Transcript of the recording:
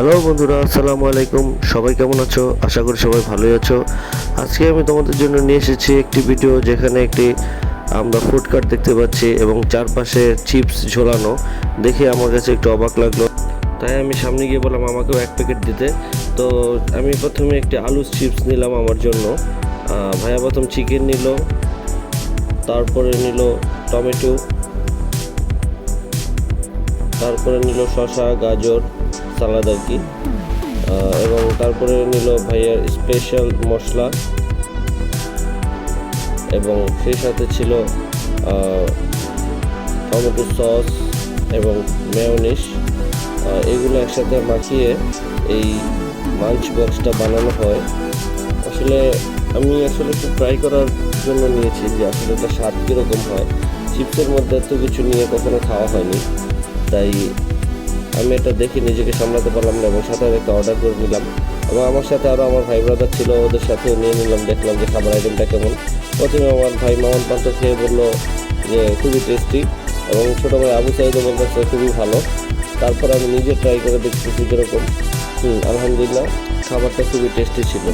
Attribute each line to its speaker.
Speaker 1: Hello বন্ধুরা, আসসালামু আলাইকুম। সবাই কেমন আছো? আশা করি সবাই ভালোই আছো। আজকে আমি তোমাদের জন্য নিয়ে এসেছি একটি ভিডিও যেখানে একটি আমরা ফুড কার্ট দেখতে পাচ্ছি এবং চারপাশে চিপস ঝোলানো। দেখে আমার কাছে একটু অবাক লাগল। তাই আমি সামনে গিয়ে বললাম, আমাকেও এক প্যাকেট দিতে। তো আমি প্রথমে একটি আলু চিপস নিলাম আমার জন্য। ভাইয়া প্রথম চিকেন নিল, তারপরে নিল টমেটো। তারপরে নিল শসা, গাজর, সালাদ আর কি। এবং তারপরে নিল ভাইয়ার স্পেশাল মশলা। এবং সেই সাথে ছিল টমেটো সস এবং মেয়নিস এগুলো একসাথে মাখিয়ে এই মাঞ্চ বক্সটা বানানো হয়। আসলে আমি আসলে একটু ট্রাই করার জন্য নিয়েছি যে আসলে এটা স্বাদ কীরকম হয়। চিপসের মধ্যে এত কিছু নিয়ে কখনো খাওয়া হয়নি। তাই আমি এটা দেখে নিজেকে সামলাতে পারলাম না এবং সাথে একটা অর্ডার করে নিলাম। এবং আমার সাথে আরও আমার ভাই ব্রাদার ছিল, ওদের সাথে নিয়ে নিলাম, দেখলাম যে খাবার আইটেমটা কেমন। প্রথমে আমার ভাই মামন পান্ত খেয়ে বলল যে, খুবই টেস্টি এবং ছোটো ভাই আবু সাইদও বলতেছে খুবই ভালো। তারপর আমি নিজে ট্রাই করে দেখতেছি যেরকম। হুম, আলহামদুলিল্লাহ, খাবারটা খুবই টেস্টি ছিল।